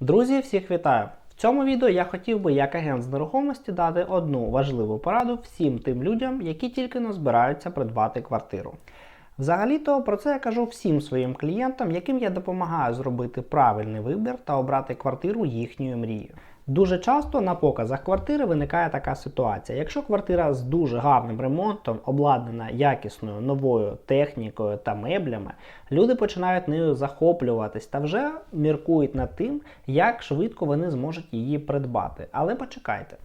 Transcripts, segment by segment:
Друзі, всіх вітаю! В цьому відео я хотів би як агент з нерухомості дати одну важливу пораду всім тим людям, які тільки не збираються придбати квартиру. Взагалі-то про це я кажу всім своїм клієнтам, яким я допомагаю зробити правильний вибір та обрати квартиру їхньої мрії. Дуже часто на показах квартири виникає така ситуація. Якщо квартира з дуже гарним ремонтом, обладнана якісною новою технікою та меблями, люди починають нею захоплюватись та вже міркують над тим, як швидко вони зможуть її придбати. Але почекайте.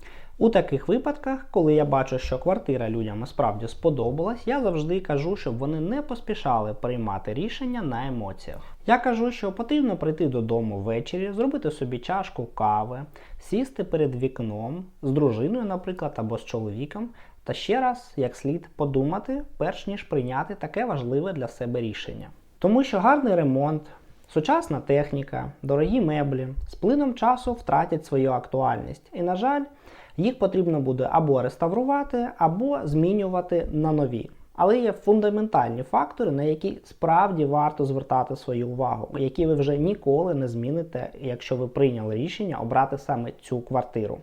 У таких випадках, коли я бачу, що квартира людям справді сподобалась, я завжди кажу, щоб вони не поспішали приймати рішення на емоціях. Я кажу, що потрібно прийти додому ввечері, зробити собі чашку кави, сісти перед вікном з дружиною, наприклад, або з чоловіком, та ще раз, як слід, подумати, перш ніж прийняти таке важливе для себе рішення. Тому що гарний ремонт, сучасна техніка, дорогі меблі з плином часу втратять свою актуальність. І, на жаль, їх потрібно буде або реставрувати, або змінювати на нові. Але є фундаментальні фактори, на які справді варто звертати свою увагу, які ви вже ніколи не зміните, якщо ви прийняли рішення обрати саме цю квартиру.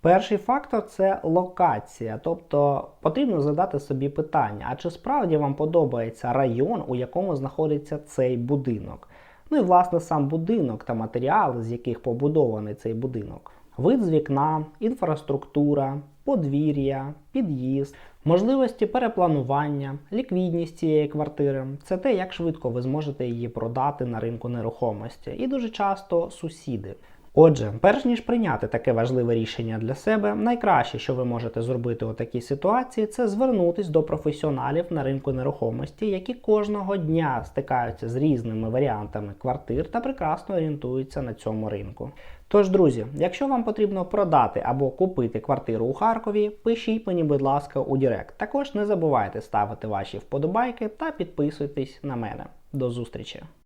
Перший фактор це локація, тобто потрібно задати собі питання, а чи справді вам подобається район, у якому знаходиться цей будинок? Ну і власне сам будинок та матеріали, з яких побудований цей будинок. Вид з вікна, інфраструктура, подвір'я, під'їзд, можливості перепланування, ліквідність цієї квартири це те, як швидко ви зможете її продати на ринку нерухомості, і дуже часто сусіди. Отже, перш ніж прийняти таке важливе рішення для себе, найкраще, що ви можете зробити у такій ситуації, це звернутись до професіоналів на ринку нерухомості, які кожного дня стикаються з різними варіантами квартир та прекрасно орієнтуються на цьому ринку. Тож, друзі, якщо вам потрібно продати або купити квартиру у Харкові, пишіть мені, будь ласка, у Директ. Також не забувайте ставити ваші вподобайки та підписуйтесь на мене. До зустрічі!